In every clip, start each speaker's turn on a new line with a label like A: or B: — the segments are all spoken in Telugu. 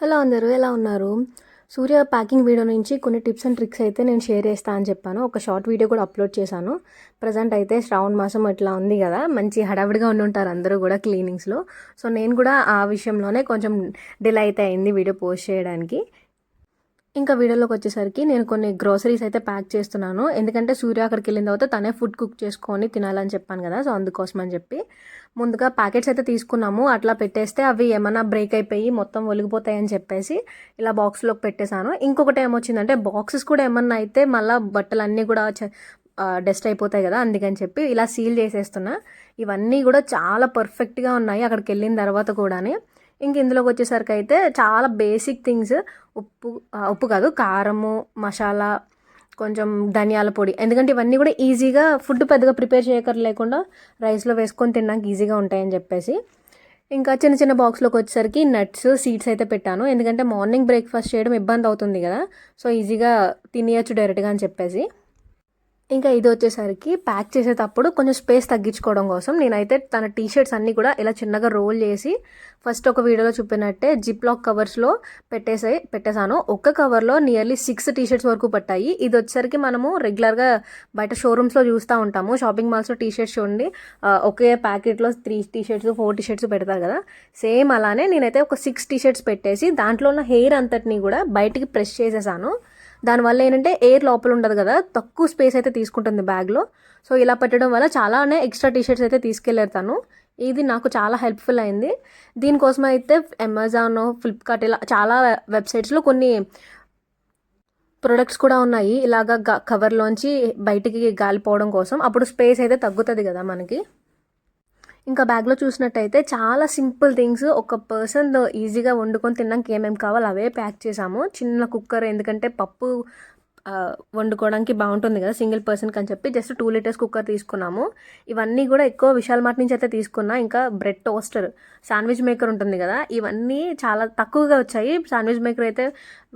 A: హలో అందరూ ఎలా ఉన్నారు? సూర్య ప్యాకింగ్ వీడియో నుంచి కొన్ని టిప్స్ అండ్ ట్రిక్స్ అయితే నేను షేర్ చేస్తా అని చెప్పాను. ఒక షార్ట్ వీడియో కూడా అప్లోడ్ చేశాను. ప్రజెంట్ అయితే శ్రావణ మాసం ఇట్లా ఉంది కదా. మంచి హడావిడిగా ఉండి ఉంటారు అందరూ కూడా క్లీనింగ్స్లో. సో నేను కూడా ఆ విషయంలోనే కొంచెం డిలే అయితే అయింది వీడియో పోస్ట్ చేయడానికి. ఇంకా వీడియోలోకి వచ్చేసరికి నేను కొన్ని గ్రోసరీస్ అయితే ప్యాక్ చేస్తున్నాను. ఎందుకంటే సూర్య అక్కడికి వెళ్ళిన తర్వాత తనే ఫుడ్ కుక్ చేసుకొని తినాలని చెప్పాను కదా సో అందుకోసం అని చెప్పి. ముందుగా ప్యాకెట్స్ అయితే తీసుకున్నాము. అట్లా పెట్టేస్తే అవి ఏమైనా బ్రేక్ అయిపోయి మొత్తం ఒలిగిపోతాయని చెప్పేసి ఇలా బాక్స్లోకి పెట్టేశాను. ఇంకొకటి ఏమొచ్చిందంటే బాక్సెస్ కూడా ఏమన్నా అయితే మళ్ళీ బట్టలు అన్నీ కూడా డస్ట్ అయిపోతాయి కదా అందుకని చెప్పి ఇలా సీల్ చేసేస్తున్నా. ఇవన్నీ కూడా చాలా పర్ఫెక్ట్గా ఉన్నాయి అక్కడికి వెళ్ళిన తర్వాత కూడానే. ఇంక ఇందులోకి వచ్చేసరికి అయితే చాలా బేసిక్ థింగ్స్ ఉప్పు ఉప్పు కాదు కారము మసాలా కొంచెం ధనియాల పొడి. ఎందుకంటే ఇవన్నీ కూడా ఈజీగా ఫుడ్ పెద్దగా ప్రిపేర్ చేయకర్ లేకుండా రైస్లో వేసుకొని తినడానికి ఈజీగా ఉంటాయని చెప్పేసి. ఇంకా చిన్న చిన్న బాక్స్లోకి వచ్చేసరికి నట్స్ సీడ్స్ అయితే పెట్టాను. ఎందుకంటే మార్నింగ్ బ్రేక్ఫాస్ట్ చేయడం ఇబ్బంది అవుతుంది కదా. సో ఈజీగా తినేయచ్చు డైరెక్ట్గా అని చెప్పేసి. ఇంకా ఇది వచ్చేసరికి ప్యాక్ చేసేటప్పుడు కొంచెం స్పేస్ తగ్గించుకోవడం కోసం నేనైతే తన టీ షర్ట్స్ అన్నీ కూడా ఇలా చిన్నగా రోల్ చేసి ఫస్ట్ ఒక వీడియోలో చూపినట్టే జిప్ లాక్ కవర్స్లో పెట్టేసే పెట్టేశాను. ఒక్క కవర్లో నియర్లీ సిక్స్ టీ షర్ట్స్ వరకు పట్టాయి. ఇది వచ్చేసరికి మనము రెగ్యులర్గా బయట షోరూమ్స్లో చూస్తూ ఉంటాము. షాపింగ్ మాల్స్లో టీ షర్ట్స్ చూడండి. ఒకే ప్యాకెట్లో three T shirts four T shirts పెడతారు కదా. సేమ్ అలానే నేనైతే ఒక సిక్స్ టీ షర్ట్స్ పెట్టేసి దాంట్లో ఉన్న హెయిర్ అంతటిని కూడా బయటికి ప్రెస్ చేసేసాను. దానివల్ల ఏంటంటే ఎయిర్ లోపల ఉండదు కదా తక్కువ స్పేస్ అయితే తీసుకుంటుంది బ్యాగ్లో సో ఇలా పెట్టడం వల్ల చాలానే ఎక్స్ట్రా టీషర్ట్స్ అయితే తీసుకెళ్ళేతాను ఇది నాకు చాలా హెల్ప్ఫుల్ అయింది. దీనికోసం అయితే అమెజాన్ ఫ్లిప్కార్ట్ ఇలా చాలా వెబ్సైట్స్లో కొన్ని ప్రొడక్ట్స్ కూడా ఉన్నాయి. ఇలాగ కవర్లోంచి బయటికి గాలిపోవడం కోసం. అప్పుడు స్పేస్ అయితే తగ్గుతుంది కదా మనకి. ఇంకా బ్యాగ్లో చూసినట్టయితే చాలా సింపుల్ థింగ్స్. ఒక పర్సన్ ఈజీగా వండుకొని తినడానికి ఏమేమి కావాలో అవే ప్యాక్ చేసాము చిన్న కుక్కర్ ఎందుకంటే పప్పు వండుకోవడానికి బాగుంటుంది కదా సింగిల్ పర్సన్కి అని చెప్పి జస్ట్ టూ లీటర్స్ కుక్కర్ తీసుకున్నాము. ఇవన్నీ కూడా ఎక్కువ విశాల్ మార్ట్ నుంచి అయితే తీసుకున్నా ఇంకా బ్రెడ్ టోస్టర్ శాండ్విచ్ మేకర్ ఉంటుంది కదా ఇవన్నీ చాలా తక్కువగా వచ్చాయి. శాండ్విచ్ మేకర్ అయితే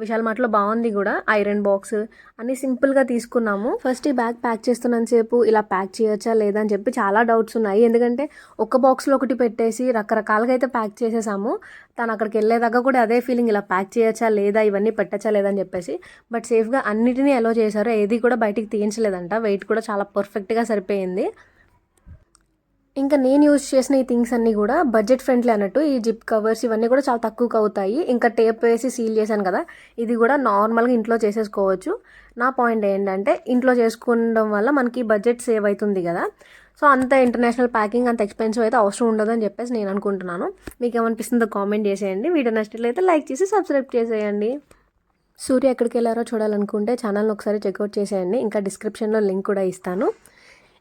A: విశాల్ మార్ట్లో బాగుంది కూడా ఐరన్ బాక్స్ అన్ని సింపుల్గా తీసుకున్నాము. ఫస్ట్ ఈ బ్యాగ్ ప్యాక్ చేస్తున్నంతసేపు ఇలా ప్యాక్ చేయొచ్చా లేదా అని చెప్పి చాలా డౌట్స్ ఉన్నాయి. ఎందుకంటే ఒక బాక్స్లో ఒకటి పెట్టేసి రకరకాలుగా అయితే ప్యాక్ చేసేసాము. తను అక్కడికి వెళ్ళేదాకా కూడా అదే ఫీలింగ్ ఇలా ప్యాక్ చేయొచ్చా లేదా ఇవన్నీ పెట్టచ్చా లేదా అని చెప్పేసి. బట్ సేఫ్గా అన్నిటినీ అలో చేశారు ఏది కూడా బయటికి తీయించలేదంట. వెయిట్ కూడా చాలా పర్ఫెక్ట్గా సరిపోయింది. ఇంకా నేను యూజ్ చేసిన ఈ థింగ్స్ అన్నీ కూడా బడ్జెట్ ఫ్రెండ్లీ అన్నట్టు ఈ జిప్ కవర్స్ ఇవన్నీ కూడా చాలా తక్కువకు అవుతాయి. ఇంకా టేప్ వేసి సీల్ చేశాను కదా ఇది కూడా నార్మల్గా ఇంట్లో చేసేసుకోవచ్చు. నా పాయింట్ ఏంటంటే ఇంట్లో చేసుకోవడం వల్ల మనకి బడ్జెట్ సేవ్ అవుతుంది కదా. సో అంత ఇంటర్నేషనల్ ప్యాకింగ్ అంత ఎక్స్పెన్సివ్ అయితే అవసరం ఉండదు అని చెప్పేసి నేను అనుకుంటున్నాను. మీకు ఏమనిపిస్తుందో కామెంట్ చేసేయండి. వీడియో నచ్చినట్లయితే లైక్ చేసి సబ్స్క్రైబ్ చేసేయండి. సూర్య ఎక్కడికి వెళ్ళారో చూడాలనుకుంటే ఛానల్ని ఒకసారి చెక్అవుట్ చేసేయండి. ఇంకా డిస్క్రిప్షన్లో లింక్ కూడా ఇస్తాను.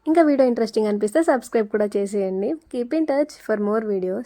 A: ఇంకా వీడియో ఇంట్రెస్టింగ్ అనిపిస్తే సబ్స్క్రైబ్ కూడా చేసేయండి. Keep in touch for more videos.